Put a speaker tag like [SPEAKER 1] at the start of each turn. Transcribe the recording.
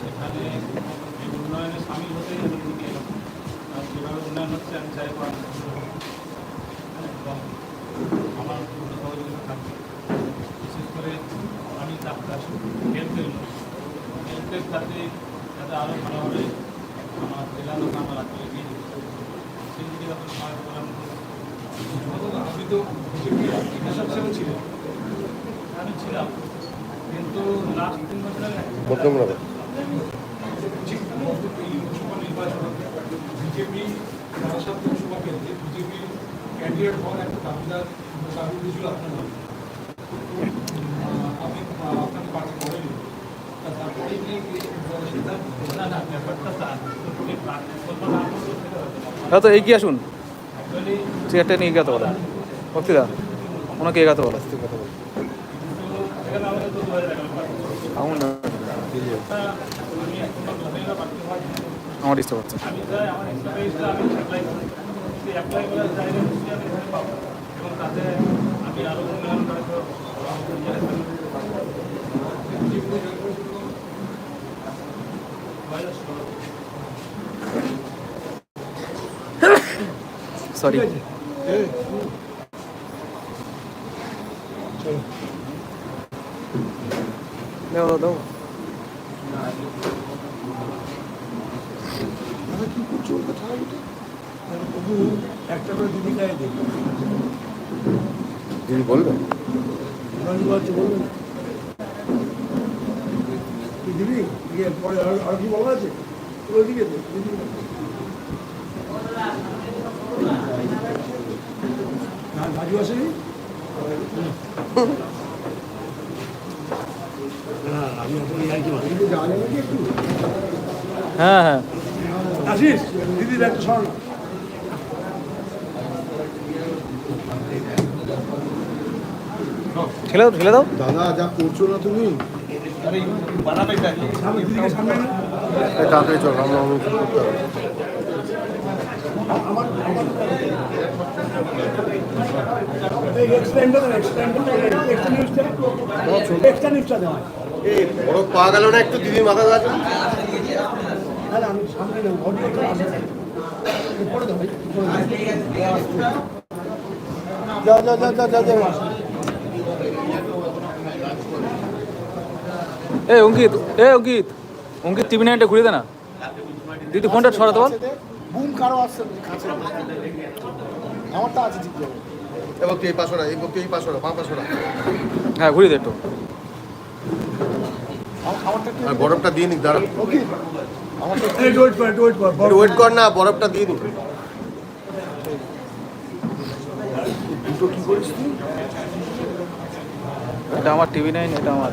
[SPEAKER 1] সেখানে উন্নয়নে সামিল হতেই আমি এদিকে আর যেভাবে উন্নয়ন হচ্ছে আমি চাইব আমার সহযোগিতা থাকবে বিশেষ করে আমি ডাক্তার হেলথের হেলথের সাথে যাতে আরও ভালোভাবে আমার জেলা লোক আমার
[SPEAKER 2] আপনি তো নেশা ছিলেন
[SPEAKER 1] আমি ছিলাম। কিন্তু।
[SPEAKER 3] হ্যাঁ তো এগিয়ে আসুন। চেয়ারটা নিয়ে এগাতে বলো বক্তৃতা ওনাকে এগাতে বলো
[SPEAKER 1] কিন্তু এখানে জন্য
[SPEAKER 3] আমার ডিস্টার্ব হচ্ছে
[SPEAKER 1] আমি চাই আমার এক্সপার্টাইজটা আমি অ্যাপ্লাই করি সেই অ্যাপ্লাই করার জায়গা খুশি আমি এখানে পাবো এবং তাতে আমি আরও উন্নয়ন করে তো
[SPEAKER 3] সরি দাও দাও দাও
[SPEAKER 2] কি করছ কথা তবু একটা করে দিদি গায়ে দেখি
[SPEAKER 4] দিদি বলবেন
[SPEAKER 2] দিবি ইয়ে পরে আর আর কি বলা আছে ওইদিকে না রাজু আসেনি আমি আপনাকে আর কি বলি যাওয়া যাবে কি একটু
[SPEAKER 3] হ্যাঁ হ্যাঁ।
[SPEAKER 2] আসিস দিদির একটা
[SPEAKER 3] ঠেলে দাও ঠেলে দাও।
[SPEAKER 4] দাদা যা করছ না তুমি? তাড়াতাড়ি চল আমরা আমি কি করতে হবে।
[SPEAKER 2] এই এক্সটেন্ডটা দেন এক্সটেন্ডটা এক্সট্রা নিউজটা
[SPEAKER 4] বড় পাওয়া গেল না একটু দিদির মাথা
[SPEAKER 2] আমি সামনে যা
[SPEAKER 3] এ অঙ্কিত এ অঙ্কিত অঙ্কিত টিভি নাইনটা ঘুরিয়ে দে না। দিদি ফোনটা ছড়াতে বল।
[SPEAKER 2] বুম কারও আসছে কাছে আমারটা আছে ঠিক যাবে
[SPEAKER 4] এই বক্তি এই পাশরা এই বক্তি এই পাশরা বাঁ পাশরা
[SPEAKER 3] হ্যাঁ ঘুরিয়ে দে একটু।
[SPEAKER 4] বরফটা দিয়ে নিক দাঁড়া।
[SPEAKER 2] ওয়েট কর
[SPEAKER 4] না বরফটা দিয়ে নিক
[SPEAKER 3] এটা আমার টিভি নাইন এটা আমার।